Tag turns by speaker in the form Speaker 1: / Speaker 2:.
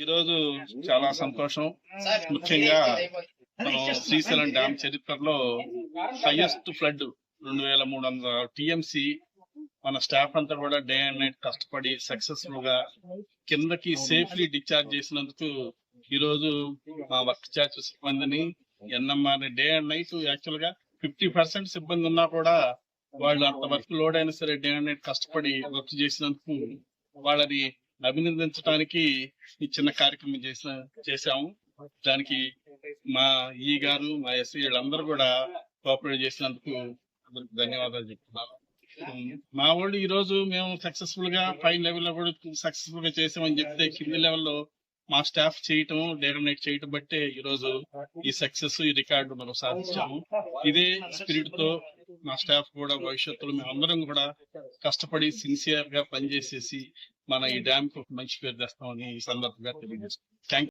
Speaker 1: ఈరోజు చాలా సంతోషం. ముఖ్యంగా శ్రీశైలం డ్యామ్ చరిత్రలో హైయెస్ట్ ఫ్లడ్ రెండు వేల మూడు వందల టిఎంసి మన స్టాఫ్ అంతా కూడా డే అండ్ నైట్ కష్టపడి సక్సెస్ఫుల్గా కిందకి సేఫ్లీ డిశ్చార్జ్ చేసినందుకు ఈ రోజు మా వర్క్ చార్జ్ సిబ్బందిని ఎన్ఎంఆర్ డే అండ్ నైట్ యాక్చువల్గా ఫిఫ్టీ పర్సెంట్ సిబ్బంది ఉన్నా కూడా వాళ్ళు అంత వర్క్ లోడ్ అయినా సరే డే అండ్ నైట్ కష్టపడి వర్క్ చేసినందుకు వాళ్ళని అభినందించడానికి ఈ చిన్న కార్యక్రమం చేసిన చేశాము. దానికి మా ఈ గారు మా ఎస్సీ వీళ్ళందరూ కూడా కోఆపరేట్ చేసినందుకు అందరికి ధన్యవాదాలు చెప్తున్నాను మా వాళ్ళు ఈ రోజు మేము సక్సెస్ఫుల్గా పై లెవెల్లో కూడా సక్సెస్ఫుల్గా చేసామని చెప్తే కింది లెవెల్లో మా స్టాఫ్ చేయటం డేటర్నేట్ చేయటం బట్టే ఈ రోజు ఈ సక్సెస్ ఈ రికార్డు మనం సాధించాము. ఇదే స్పిరిట్తో మా స్టాఫ్ కూడా భవిష్యత్తులో మేము అందరం కూడా కష్టపడి సిన్సియర్గా పనిచేసేసి మన ఈ డ్యామ్కు మంచి పేరు తెస్తామని ఈ సందర్భంగా తెలియజేస్తాం థ్యాంక్